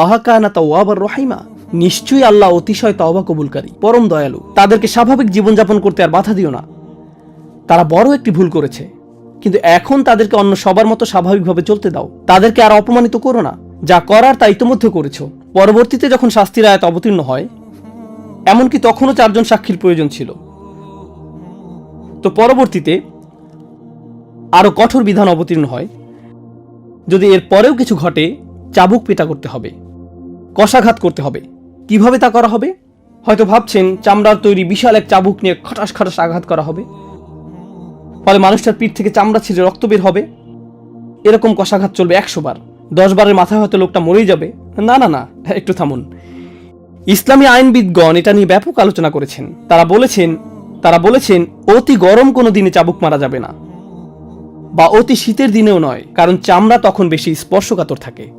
আহাকানা তাওয়াবার রহিমা। নিশ্চয়ই আল্লাহ অতিশয় তওবা কবুলকারী, পরম দয়ালু। তাদেরকে স্বাভাবিক জীবনযাপন করতে আর বাধা দিও না। তারা বড় একটি ভুল করেছে। কিন্তু এখন তাদেরকে অন্য সবার মতো স্বাভাবিকভাবে চলতে দাও। তাদেরকে আর অপমানিত করো না। যা করার তা ইতোমধ্যে করেছ। পরবর্তীতে যখন শাস্তির আয়াত অবতীর্ণ হয়, এমনকি তখনও চারজন সাক্ষীর প্রয়োজন ছিল। তো পরবর্তীতে আরও কঠোর বিধান অবতীর্ণ হয়। যদি এর পরেও কিছু ঘটে, চাবুক পেটা করতে হবে। কষাঘাত করতে হবে। কীভাবে তা করা হবে? হয়তো ভাবছেন, চামড়ার তৈরি বিশাল এক চাবুক নিয়ে খটাস খটাস আঘাত করা হবে। ফলে মানুষটার পিঠ থেকে চামড়া ছিঁড়ে রক্ত বের হবে। এরকম কষাঘাত চলবে একশো বার। দশ বারের মাথায় হয়তো লোকটা মরেই যাবে। না না না, একটু থামুন। ইসলামী আইনবিদগণ এটা নিয়ে ব্যাপক আলোচনা করেছেন। তারা বলেছেন তারা বলেছেন, অতি গরম কোনো দিনে চাবুক মারা যাবে না। বা অতি শীতের দিনেও নয়, কারণ চামড়া তখন বেশি স্পর্শকাতর থাকে।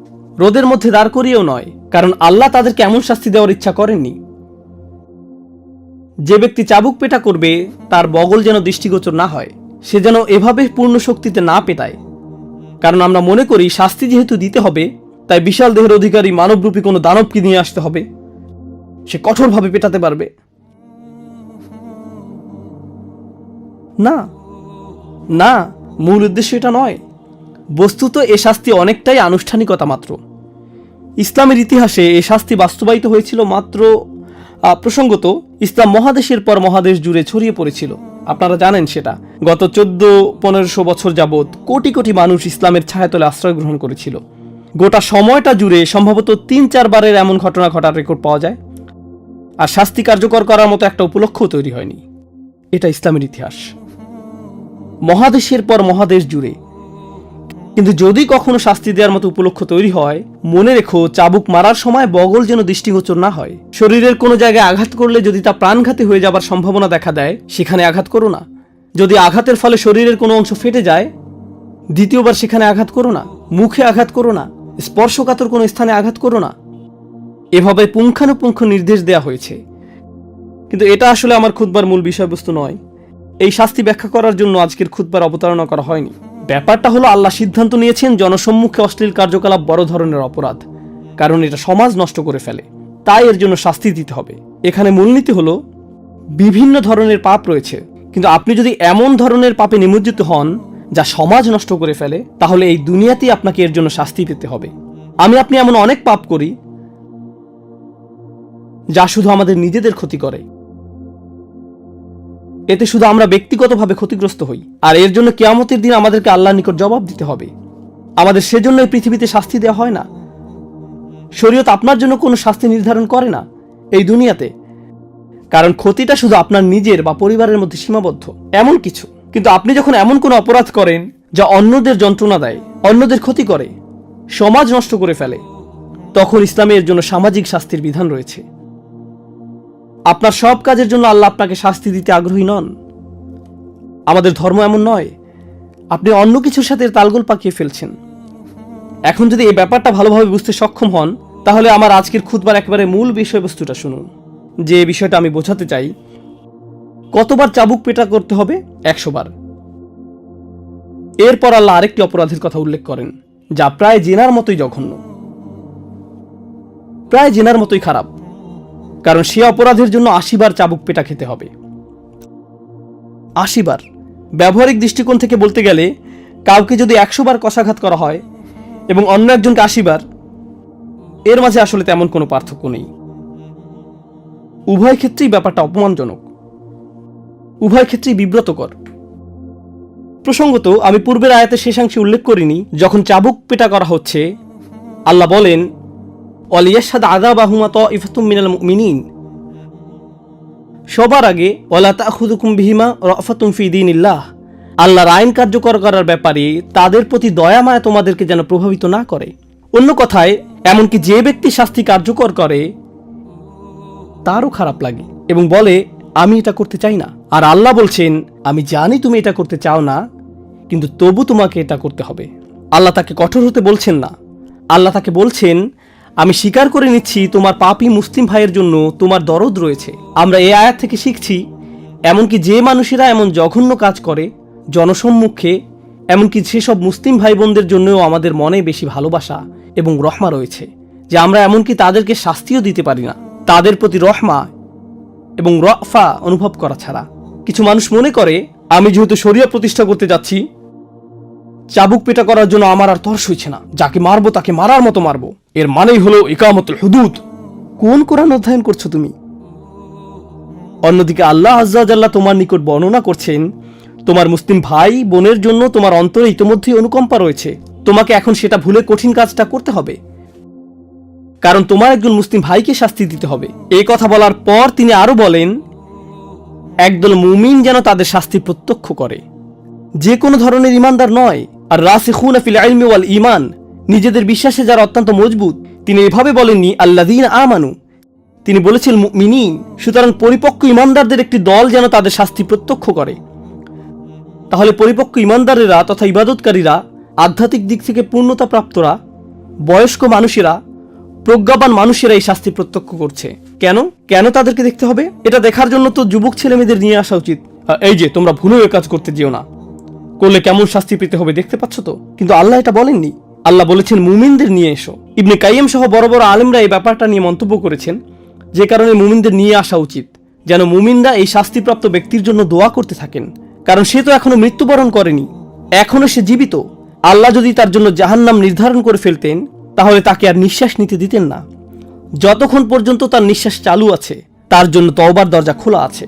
রোদের মধ্যে দাঁড় করিয়েও নয়, কারণ আল্লাহ তাদেরকে এমন শাস্তি দেওয়ার ইচ্ছা করেননি। যে ব্যক্তি চাবুক পেটা করবে, তার বগল যেন দৃষ্টিগোচর না হয়, সে যেন এভাবে পূর্ণ শক্তিতে না পেটায়। কারণ আমরা মনে করি, শাস্তি যেহেতু দিতে হবে, তাই বিশাল দেহের অধিকারী মানবরূপী কোনো দানবকে নিয়ে আসতে হবে। সে কঠোরভাবে পেটাতে পারবে। না না, মূল উদ্দেশ্য এটা নয়। বস্তুত এ শাস্তি অনেকটাই আনুষ্ঠানিকতা মাত্র। ইসলামের ইতিহাসে এ শাস্তি বাস্তবায়িত হয়েছিল মাত্র প্রসঙ্গত ইসলাম মহাদেশের পর মহাদেশ জুড়ে ছড়িয়ে পড়েছিল। আপনারা জানেন সেটা। গত চোদ্দ, পনেরোশো বছর যাবৎ কোটি কোটি মানুষ ইসলামের ছায়াতলে আশ্রয় গ্রহণ করেছিল। গোটা সময়টা জুড়ে সম্ভবত তিন চারবারের এমন ঘটনা ঘটার রেকর্ড পাওয়া যায়। আর শাস্তি কার্যকর করার মতো একটা উপলক্ষ্য তৈরি হয়নি। এটা ইসলামের ইতিহাস। মহাদেশের পর মহাদেশ জুড়ে কিন্তু যদি কখনো শাস্তি দেওয়ার মতো উপলক্ষ তৈরি হয়, মনে রেখো চাবুক মারার সময় বগল যেন দৃষ্টিগোচর না হয়। শরীরের কোনো জায়গায় আঘাত করলে যদি তা প্রাণঘাতী হয়ে যাবার সম্ভাবনা দেখা দেয়, সেখানে আঘাত করো না। যদি আঘাতের ফলে শরীরের কোনো অংশ ফেটে যায়, দ্বিতীয়বার সেখানে আঘাত করো না। মুখে আঘাত করো না। স্পর্শকাতর কোনো স্থানে আঘাত করো না। এভাবে পুঙ্খানুপুঙ্খ নির্দেশ দেয়া হয়েছে। কিন্তু এটা আসলে আমার খুদবার মূল বিষয়বস্তু নয়। এই শাস্তি ব্যাখ্যা করার জন্য আজকের খুদবার অবতারণা করা হয়নি। ব্যাপারটা হলো আল্লাহ সিদ্ধান্ত নিয়েছেন জনসম্মুখে অশ্লীল কার্যকলাপ বড় ধরনের অপরাধ, কারণ এটা সমাজ নষ্ট করে ফেলে। তাই এর জন্য শাস্তি দিতে হবে। এখানে মূলনীতি হলো, বিভিন্ন ধরনের পাপ রয়েছে, কিন্তু আপনি যদি এমন ধরনের পাপে নিমজ্জিত হন, যা সমাজ নষ্ট করে ফেলে, তাহলে এই দুনিয়াতেই আপনাকে এর জন্য শাস্তি পেতে হবে। আমি, আপনি এমন অনেক পাপ করি, যা শুধু আমাদের নিজেদের ক্ষতি করে। এতে শুধু আমরা ব্যক্তিগতভাবে ক্ষতিগ্রস্ত হই, আর এর জন্য কেয়ামতের দিন আমাদেরকে আল্লাহর নিকট জবাব দিতে হবে। আমাদের সেজন্য এই পৃথিবীতে শাস্তি দেওয়া হয় না। শরীয়ত আপনার জন্য কোনো শাস্তি নির্ধারণ করে না এই দুনিয়াতে। কারণ ক্ষতিটা শুধু আপনার নিজের বা পরিবারের মধ্যে সীমাবদ্ধ, এমন কিছু। কিন্তু আপনি যখন এমন কোনো অপরাধ করেন, যা অন্যদের যন্ত্রণা দেয়, অন্যদের ক্ষতি করে, সমাজ নষ্ট করে ফেলে, তখন ইসলামের জন্য সামাজিক শাস্তির বিধান রয়েছে। আপনার সব কাজের জন্য আল্লাহ আপনাকে শাস্তি দিতে আগ্রহী নন। আমাদের ধর্ম এমন নয়, আপনি অন্য কিছুর সাথে তালগোল পাকিয়ে ফেলছেন। এখন যদি এই ব্যাপারটা ভালোভাবে বুঝতে সক্ষম হন, তাহলে আমার আজকের খুদবার একেবারে মূল বিষয়বস্তুটা শুনুন, যে বিষয়টা আমি বোঝাতে চাই। কতবার চাবুক পেটা করতে হবে? একশো বার এরপর আল্লাহ আরেকটি অপরাধের কথা উল্লেখ করেন, যা প্রায় জেনার মতোই জঘন্য। প্রায় জেনার মতোই খারাপ। কারণ সে অপরাধের জন্য আশিবার চাবুক পেটা খেতে হবে। আশিবার? ব্যবহারিক দৃষ্টিকোণ থেকে বলতে গেলে, কাউকে যদি একশো বার কষাঘাত করা হয় এবং অন্য একজনকে আশিবার, এর মাঝে আসলে তেমন কোনো পার্থক্য নেই। উভয় ক্ষেত্রেই ব্যাপারটা অপমানজনক। উভয় ক্ষেত্রেই বিব্রতকর। প্রসঙ্গত, আমি পূর্বের আয়াতে শেষাংশে উল্লেখ করিনি, যখন চাবুক পেটা করা হচ্ছে, আল্লাহ বলেন অলিয়াসাদ আদা বাহুমা ত ইফাতুম মিনাল মিনিন সবার আগে ওলা তাহুদুকুম বিহিমা রফাতুম ফি দিনিল্লাহ আল্লাহর আইন কার্যকর করার ব্যাপারে তাদের প্রতি দয়া মায়া তোমাদেরকে যেন প্রভাবিত না করে। অন্য কথায়, এমনকি যে ব্যক্তি শাস্তি কার্যকর করে, তারও খারাপ লাগে এবং বলে, আমি এটা করতে চাই না। আর আল্লাহ বলছেন, আমি জানি তুমি এটা করতে চাও না, কিন্তু তবু তোমাকে এটা করতে হবে। আল্লাহ তাকে কঠোর হতে বলছেন না। আল্লাহ তাকে বলছেন আমি স্বীকার করে নিচ্ছি তোমার পাপি মুসলিম ভাইয়ের জন্য তোমার দরদ রয়েছে। আমরা এই আয়াত থেকে শিখছি, এমনকি যে মানুষেরা এমন জঘন্য কাজ করে, জনসম্মুখে, এমনকি সেসব মুসলিম ভাই বোনদের জন্যও আমাদের মনে বেশি ভালোবাসা এবং রহমা রয়েছে, যে আমরা এমনকি তাদেরকে শাস্তিও দিতে পারি না। তাদের প্রতি রহমা এবং রফা অনুভব করা ছাড়া। কিছু মানুষ মনে করে, আমি যেহেতু শরিয়া প্রতিষ্ঠা করতে যাচ্ছি, চাবুক পেটা করার জন্য আমার আর তর্স হইছে না। যাকে মারবো তাকে মারার মতো মারবো। এর মানেই হলো ইকামতুল হুদুদ। কোন কোরআন অধ্যয়ন করছ তুমি? অন্যদিকে আল্লাহ আজ্লাহ তোমার নিকট বর্ণনা করছেন তোমার মুসলিম ভাই বোনের জন্য তোমার অন্তরে ইতোমধ্যেই অনুকম্পা রয়েছে। তোমাকে এখন সেটা ভুলে কঠিন কাজটা করতে হবে। কারণ তোমার একজন মুসলিম ভাইকে শাস্তি দিতে হবে। এই কথা বলার পর তিনি আরও বলেন একদল মুমিন যেন তাদের শাস্তি প্রত্যক্ষ করে। যে কোনো ধরনের ইমানদার নয়। আর রাসিখুন ফিল ইলমি ওয়াল ইমান নিজেদের বিশ্বাসে যারা অত্যন্ত মজবুত, তিনি এভাবে বলেননি আল্লাদিন আমানু। তিনি বলেছেন মিনিন সুতরাং পরিপক্ক ইমানদারদের একটি দল যেন তাদের শাস্তি প্রত্যক্ষ করে। তাহলে পরিপক্ক ইমানদারেরা তথা ইবাদতকারীরা, আধ্যাত্মিক দিক থেকে পূর্ণতা প্রাপ্তরা বয়স্ক মানুষেরা, প্রজ্ঞাবান মানুষেরা এই শাস্তি প্রত্যক্ষ করছে। কেন? কেন তাদেরকে দেখতে হবে? এটা দেখার জন্য তো যুবক ছেলে মেয়েদের নিয়ে আসা উচিত। এই যে, তোমরা ভুলেও কাজ করতে যেও না। করলে কেমন শাস্তি পেতে হবে দেখতে পাচ্ছ তো? কিন্তু আল্লাহ এটা বলেননি। আল্লাহ বলেছেন, মুমিনদের নিয়ে এসো। ইবনে কাইম সহ বড় বড় আলেমরা এই ব্যাপারটা নিয়ে মন্তব্য করেছেন, যে কারণে মুমিনদের নিয়ে আসা উচিত, যেন মুমিনরা এই শাস্তিপ্রাপ্ত ব্যক্তির জন্য দোয়া করতে থাকেন। কারণ সে তো এখনও মৃত্যুবরণ করেনি, এখনও সে জীবিত। আল্লাহ যদি তার জন্য জাহান্নাম নির্ধারণ করে ফেলতেন, তাহলে তাকে আর নিঃশ্বাস নিতে দিতেন না। যতক্ষণ পর্যন্ত তার নিঃশ্বাস চালু আছে, তার জন্য তওবার দরজা খোলা আছে।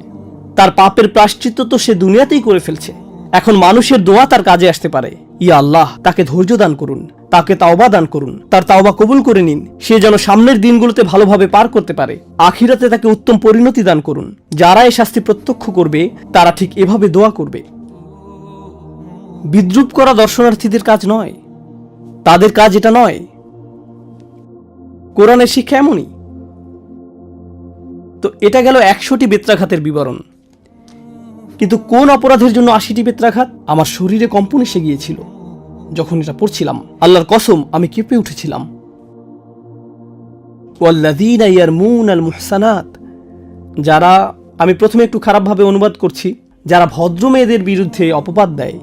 তার পাপের প্রাশ্চিত্য তো সে দুনিয়াতেই করে ফেলছে। এখন মানুষের দোয়া তার কাজে আসতে পারে। ইয়া আল্লাহ, তাকে ধৈর্য দান করুন। তাকে তাওবা দান করুন। তার তাওবা কবুল করে নিন। সে যেন সামনের দিনগুলোতে ভালোভাবে পার করতে পারে। আখিরাতে তাকে উত্তম পরিণতি দান করুন। যারা এই শাস্তি প্রত্যক্ষ করবে, তারা ঠিক এভাবে দোয়া করবে। বিদ্রুপ করা দর্শনার্থীদের কাজ নয়। তাদের কাজ এটা নয়। কোরআনের শিক্ষা এমনই। তো এটা গেল একশোটি বেত্রাঘাতের বিবরণ। কিন্তু কোন অপরাধের জন্য আশিটি বেত্রাঘাত? আমার শরীরে কম্পন এসে গিয়েছিল। যখন এটা পড়ছিলাম, আল্লাহর কসম, আমি কেঁপে উঠেছিলাম। ইয়ারমুনাল মুহসানাত, যারা আমি প্রথমে একটু খারাপভাবে অনুবাদ করছি, যারা ভদ্র মেয়েদের বিরুদ্ধে অপবাদ দেয়,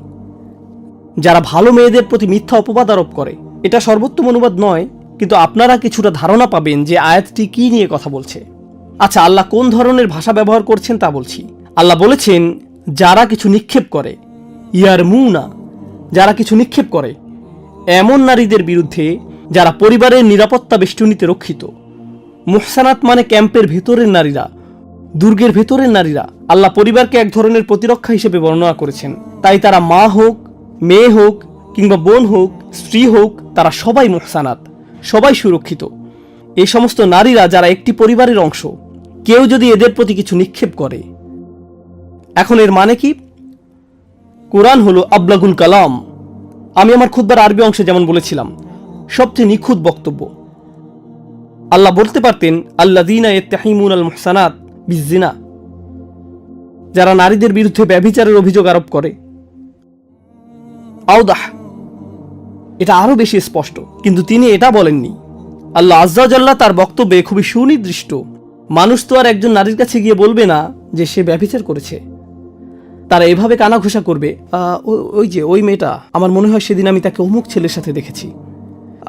যারা ভালো মেয়েদের প্রতি মিথ্যা অপবাদ আরোপ করে, এটা সর্বোত্তম অনুবাদ নয়, কিন্তু আপনারা কিছুটা ধারণা পাবেন যে আয়াতটি কি নিয়ে কথা বলছে। আচ্ছা আল্লাহ কোন ধরনের ভাষা ব্যবহার করছেন তা বলছি। আল্লাহ বলেছেন, যারা কিছু নিক্ষেপ করে ইয়ার মুনা যারা কিছু নিক্ষেপ করে, এমন নারীদের বিরুদ্ধে যারা পরিবারের নিরাপত্তা বেষ্টনীতে রক্ষিত। মুহসানাত মানে ক্যাম্পের ভেতরের নারীরা, দুর্গের ভেতরের নারীরা। আল্লাহ পরিবারকে এক ধরনের প্রতিরক্ষা হিসেবে বর্ণনা করেছেন। তাই তারা মা হোক, মেয়ে হোক, কিংবা বোন হোক, স্ত্রী হোক, তারা সবাই মুহসানাত, সবাই সুরক্ষিত। এই সমস্ত নারীরা যারা একটি পরিবারের অংশ, কেউ যদি এদের প্রতি কিছু নিক্ষেপ করে, এখন এর মানে কি? কোরআন হলো আবলাগুল কালাম। আমি আমার খুদ্বার আরবি অংশে যেমন বলেছিলাম, সবচেয়ে নিখুঁত বক্তব্য। আল্লাহ বলতে পারতেন আল্লা দিনা তাহিমুন আল মুহসানাত বিজিনা যারা নারীদের বিরুদ্ধে ব্যভিচারের অভিযোগ আরোপ করে। আউদাহ এটা আরও বেশি স্পষ্ট, কিন্তু তিনি এটা বলেননি। আল্লাহ আজ্জাজাল্লাহ তার বক্তব্যে খুবই সুনির্দিষ্ট। মানুষ তো আর একজন নারীর কাছে গিয়ে বলবে না যে সে ব্যভিচার করেছে। তারা এভাবে কানাঘোষা করবে। "আহ, ওই যে ওই মেয়েটা আমার মনে হয় সেদিন আমি তাকে অমুক ছেলের সাথে দেখেছি।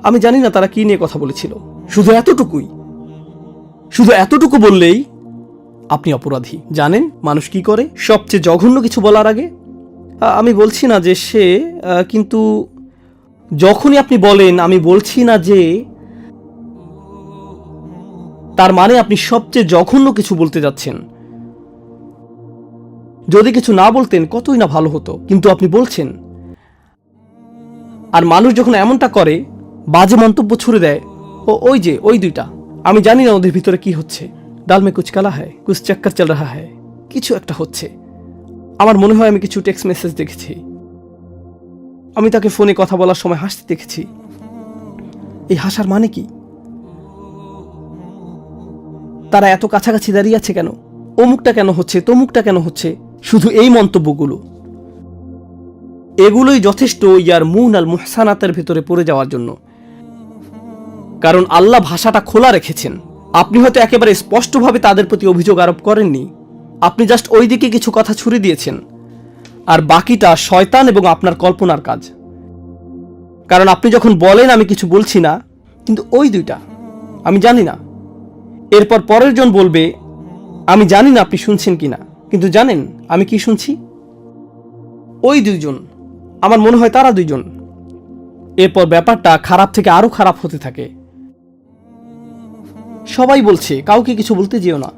আমি জানি না তারা কি নিয়ে কথা বলেছিল। শুধু এতটুকুই। শুধু এতটুকু বললেই আপনি অপরাধী। জানেন মানুষ কি করে? সবচেয়ে জঘন্য কিছু বলার আগে। আমি বলছি না যে সে কিন্তু যখনই আপনি বলেন আমি বলছি না যে তার মানে আপনি সবচেয়ে জঘন্য কিছু বলতে যাচ্ছেন। যদি কিছু না বলতেন কতই না ভালো হতো। কিন্তু আপনি বলছেন। আর মানুষ যখন এমনটা করে, বাজে মন্তব্য ছুড়ে দেয়, ও ওই যে, ওই দুইটা। আমি জানি না ওদের ভিতরে কি হচ্ছে। ডাল মে কুচ কালা কুচ চক্কর চল রাহা হ্যায় কিছু একটা হচ্ছে। আমার মনে হয় আমি কিছু টেক্সট মেসেজ দেখেছি। আমি তাকে ফোনে কথা বলার সময় হাসতে দেখেছি। এই হাসার মানে কি? তারা এত কাছাকাছি দাঁড়িয়ে আছে কেন? অমুকটা কেন হচ্ছে, তমুকটা কেন হচ্ছে? শুধু এই মন্তব্যগুলো। এগুলোই যথেষ্ট ইয়ার মুন আল মুহসানাতের ভেতরে পড়ে যাওয়ার জন্য। কারণ আল্লাহ ভাষাটা খোলা রেখেছেন। আপনি হয়তো একেবারে স্পষ্টভাবে তাদের প্রতি অভিযোগ আরোপ করেননি। আপনি জাস্ট ওই দিকে কিছু কথা ছুড়ে দিয়েছেন। আর বাকিটা শয়তান এবং আপনার কল্পনার কাজ। কারণ আপনি যখন বলেন, আমি কিছু বলছি না, কিন্তু ওই দুইটা, আমি জানি না। এরপর পরের জন বলবে, আমি জানি না আপনি শুনছেন কি না কিন্তু জানেন আমি কি শুনছি? ওই দুইজন, আমার মনে হয় তারা দুইজন। এরপর ব্যাপারটা খারাপ থেকে আরও খারাপ হতে থাকে। সবাই বলছে, কাউকে কিছু বলতে যেও না।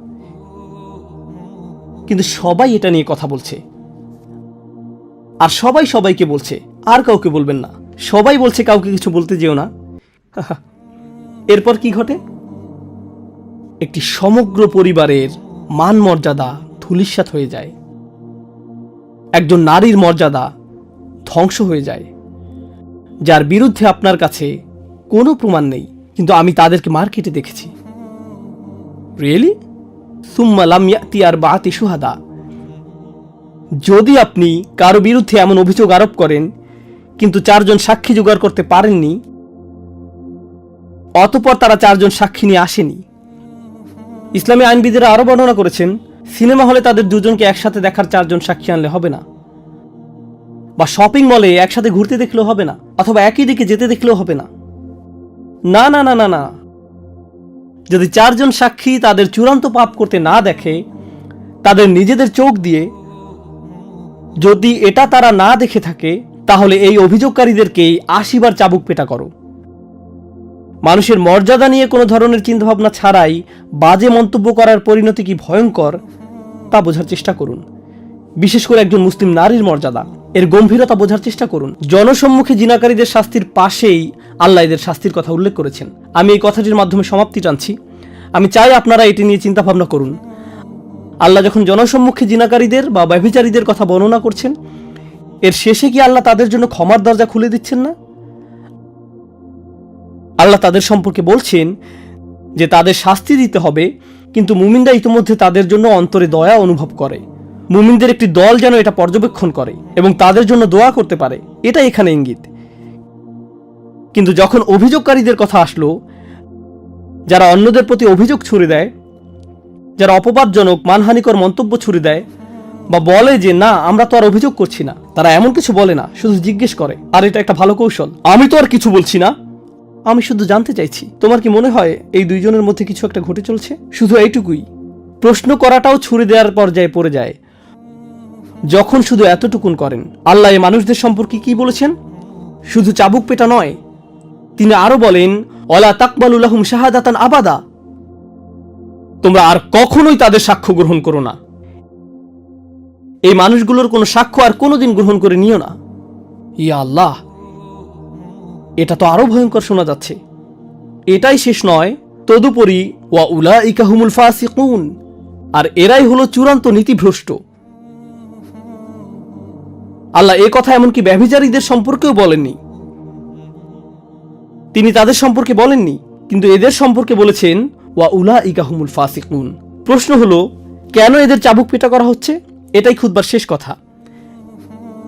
কিন্তু সবাই এটা নিয়ে কথা বলছে। আর সবাই সবাইকে বলছে, আর কাউকে বলবেন না। সবাই বলছে, কাউকে কিছু বলতে যেও না। এরপর কি ঘটে? একটি সমগ্র পরিবারের মান মর্যাদা ধুলিস্বাত হয়ে যায়। একজন নারীর মর্যাদা ধ্বংস হয়ে যায়। যার বিরুদ্ধে আপনার কাছে কোনো প্রমাণ নেই, কিন্তু আমি তাদেরকে মার্কেটে দেখেছি। রিয়েলি সুম্মা লাম ইয়াতি আর বাতি সুহাদা যদি আপনি কারও বিরুদ্ধে এমন অভিযোগ আরোপ করেন, কিন্তু চারজন সাক্ষী জোগাড় করতে পারেননি, অতপর তারা চারজন সাক্ষী নিয়ে আসেনি। ইসলামী আইনবিদেরা আরও বর্ণনা করেছেন সিনেমা হলে তাদের দুজনকে একসাথে দেখার চারজন সাক্ষী আনলে হবে না। বা শপিং মলে একসাথে ঘুরতে দেখলেও হবে না, অথবা একই দিকে যেতে দেখলেও হবে না। না না না না না। যদি চারজন সাক্ষী তাদের চূড়ান্ত পাপ করতে না দেখে, তাদের নিজেদের চোখ দিয়ে যদি এটা তারা না দেখে থাকে, তাহলে এই অভিযোগকারীদেরকেই আশিবার চাবুক পেটা করো। মানুষের মর্যাদা নিয়ে কোনো ধরনের চিন্তাভাবনা ছাড়াই বাজে মন্তব্য করার পরিণতি কি ভয়ঙ্কর, তা বোঝার চেষ্টা করুন। বিশেষ করে একজন মুসলিম নারীর মর্যাদা, এর গম্ভীরতা বোঝার চেষ্টা করুন। জনসম্মুখে জিনাকারীদের শাস্তির পাশেই আল্লাহ এদের শাস্তির কথা উল্লেখ করেছেন। আমি এই কথাটির মাধ্যমে সমাপ্তি টানছি আমি চাই আপনারা এটি নিয়ে চিন্তা ভাবনা করুন। আল্লাহ যখন জনসম্মুখে জিনাকারীদের বা ব্যভিচারীদের কথা বর্ণনা করছেন, এর শেষে কি আল্লাহ তাদের জন্য ক্ষমার দরজা খুলে দিচ্ছেন না? আল্লাহ তাদের সম্পর্কে বলছেন যে তাদের শাস্তি দিতে হবে, কিন্তু মুমিনরা ইতিমধ্যে তাদের জন্য অন্তরে দয়া অনুভব করে। মুমিনদের একটি দল যেন এটা পর্যবেক্ষণ করে এবং তাদের জন্য দোয়া করতে পারে এটা এখানে ইঙ্গিত। কিন্তু যখন অভিযোগকারীদের কথা আসলো, যারা অন্যদের প্রতি অভিযোগ ছুড়ে দেয়, যারা অপবাদজনক, মানহানিকর মন্তব্য ছুড়ে দেয় বা বলে যে, না, আমরা তো আর অভিযোগ করছি না, তারা এমন কিছু বলে না, শুধু জিজ্ঞেস করে, আর এটা একটা ভালো কৌশল? আমি তো আর কিছু বলছি না। আমি শুধু জানতে চাইছি, তোমার কি মনে হয় এই দুইজনের মধ্যে কিছু একটা ঘটে চলছে? শুধু এইটুকুই। প্রশ্ন করাটাও ছুড়ে দেওয়ার পর্যায়ে পড়ে যায়। যখন শুধু এতটুকুন করেন, আল্লাহ এই মানুষদের সম্পর্কে কি বলেছেন? শুধু চাবুক পেটা নয়, তিনি আরও বলেন, অলা তাকবালুল্লাহুম শাহাদাতান আবাদা। তোমরা আর কখনোই তাদের সাক্ষ্য গ্রহণ করো না। এই মানুষগুলোর কোনো সাক্ষ্য আর কোনোদিন গ্রহণ করে নিও না। ইয়া আল্লাহ এটা তো আরও ভয়ঙ্কর শোনা যাচ্ছে। এটাই শেষ নয়, তদুপরি ওয়া উলা ইকাহুমুল ফাসিকুন, আর এরাই হলো চূড়ান্ত নীতিভ্রষ্ট। আল্লাহ এ কথা এমনকি ব্যভিচারীদের সম্পর্কেও বলেননি। তিনি তাদের সম্পর্কে বলেননি, কিন্তু এদের সম্পর্কে বলেছেন, ওয়া উলা ইকাহুমুল ফাসিকুন। প্রশ্ন হলো, কেন এদের চাবুক পেটা করা হচ্ছে? এটাই খুদবার শেষ কথা।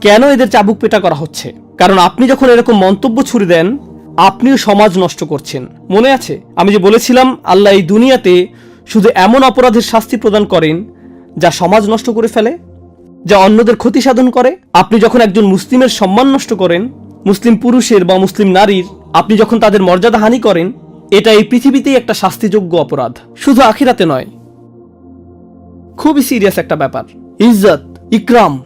কেন এদের চাবুক পেটা করা হচ্ছে? কারণ আপনি যখন এরকম মন্তব্য ছুড়ে দেন, আপনিও সমাজ নষ্ট করছেন। মনে আছে? আমি যে বলেছিলাম, আল্লাহ এই দুনিয়াতে শুধু এমন অপরাধের শাস্তি প্রদান করেন যা সমাজ নষ্ট করে ফেলে, যা অন্যদের ক্ষতি সাধন করে। আপনি যখন একজন মুসলিমের সম্মান নষ্ট করেন, মুসলিম পুরুষের বা মুসলিম নারীর, আপনি যখন তাদের মর্যাদা হানি করেন, এটা এই পৃথিবীতেই একটা শাস্তিযোগ্য অপরাধ। শুধু আখিরাতে নয়। খুবই সিরিয়াস একটা ব্যাপার। ইজ্জত, ইকরাম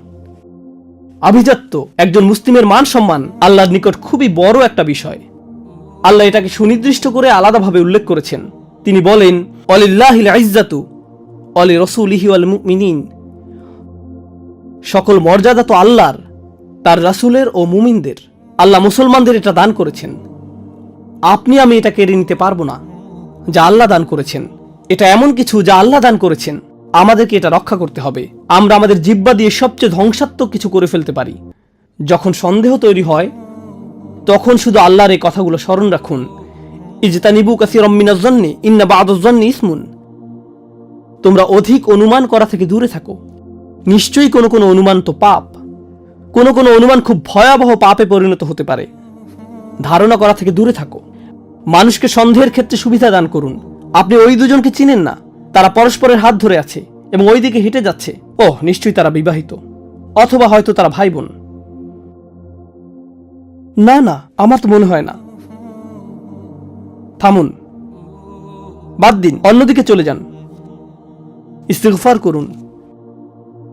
আভিজাত্য, একজন মুসলিমের মান সম্মান আল্লাহর নিকট খুবই বড় একটা বিষয়। আল্লাহ এটাকে সুনির্দিষ্ট করে আলাদাভাবে উল্লেখ করেছেন। তিনি বলেন অলিল্লাহিল ইজ্জাতু অলি রসুলিহি আল মুমিনিন সকল মর্যাদা তো আল্লাহর, তার রাসূলের ও মুমিনদের। আল্লাহ মুসলমানদের এটা দান করেছেন। আপনি আমি এটা কেড়ে নিতে পারব না, যা আল্লাহ দান করেছেন। এটা এমন কিছু যা আল্লাহ দান করেছেন। আমাদেরকে এটা রক্ষা করতে হবে। আমরা আমাদের জিব্বা দিয়ে সবচেয়ে ধ্বংসাত্মক কিছু করে ফেলতে পারি। যখন সন্দেহ তৈরি হয়, তখন শুধু আল্লাহর এই কথাগুলো স্মরণ রাখুন। ইজতানিবু কাসিরম মিনাজ্জন্নি ইন্না বা বাদুজ্জন্নি ইসমুন। তোমরা অধিক অনুমান করা থেকে দূরে থাকো। নিশ্চয়ই কোনো কোনো অনুমান তো পাপ। কোনো কোনো অনুমান খুব ভয়াবহ পাপে পরিণত হতে পারে। ধারণা করা থেকে দূরে থাকো। মানুষকে সন্দেহের ক্ষেত্রে সুবিধা দান করুন। আপনি ওই দুজনকে চিনেন না। তারা পরস্পরের হাত ধরে আছে এবং ওই দিকে হেঁটে যাচ্ছে। ওহ, নিশ্চয়ই তারা বিবাহিত। অথবা হয়তো তারা ভাই বোন না না, আমার তো মনে হয় না। থামুন। বাদ দিন, অন্যদিকে চলে যান। ইস্তেগফার করুন।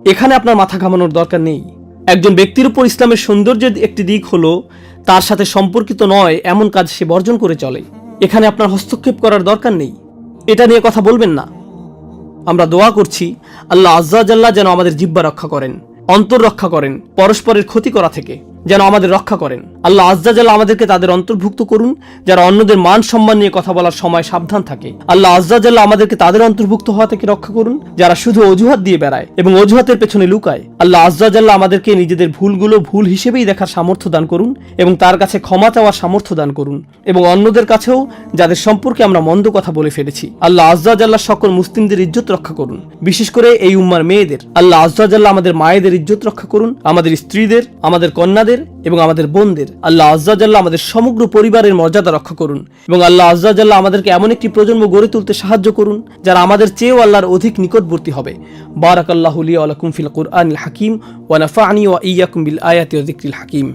এখানে আপনার মাথা ঘামানোর দরকার নেই। একজন ব্যক্তির উপর ইসলামের সৌন্দর্যের একটি দিক হলো, তার সাথে সম্পর্কিত নয়, এমন কাজ সে বর্জন করে চলে। এখানে আপনার হস্তক্ষেপ করার দরকার নেই। এটা নিয়ে কথা বলবেন না। আমরা দোয়া করছি, আল্লাহ আজ্জাজাল্লাহ যেন আমাদের জিব্বা রক্ষা করেন, অন্তর রক্ষা করেন, পরস্পরের ক্ষতি করা থেকে। যেন আমাদের রক্ষা করেন। আল্লাহ আজ্জাজাল্লাহ আমাদেরকে তাদের অন্তর্ভুক্ত করুন, যারা অন্যদের মান সম্মান নিয়ে কথা বলার সময় সাবধান থাকে। আল্লাহ আজ্জাজাল্লাহ আমাদেরকে তাদের অন্তর্ভুক্ত হওয়া থেকে রক্ষা করুন, যারা শুধু অজুহাত দিয়ে বেড়ায় এবং অজুহাতের পেছনে লুকায়। আল্লাহ আজ্জাজাল্লাহ আমাদেরকে নিজেদের ভুলগুলো ভুল হিসেবেই দেখার সামর্থ্য দান করুন এবং তার কাছে ক্ষমা চাওয়ার সামর্থ্য দান করুন এবং অন্যদের কাছেও যাদের সম্পর্কে আমরা মন্দ কথা বলে ফেলেছি। আল্লাহ আজ্জাজাল্লাহ সকল মুসলিমদের ইজ্জত রক্ষা করুন। বিশেষ করে এই উম্মার মেয়েদের। আল্লাহ আজ্জাজাল্লাহ আমাদের মায়েদের ইজ্জত রক্ষা করুন, আমাদের স্ত্রীদের, আমাদের কন্যাদের এবং আমাদের বোনদের। আল্লাহ আজ্জাজাল্লাহ আমাদের সমগ্র পরিবারের মর্যাদা রক্ষা করুন এবং আল্লাহ আজ্জাজাল্লাহ আমাদেরকে এমন একটি প্রজন্ম গড়ে তুলতে সাহায্য করুন, যারা আমাদের চেয়েও আল্লাহর অধিক নিকটবর্তী হবে। বারাক আল্লাহ আলাকুম ফিল কুরআনিল হাকিম ওয়ানাফা আনি ওয়া ইয়াকুম বিল আয়াতি হাকিম।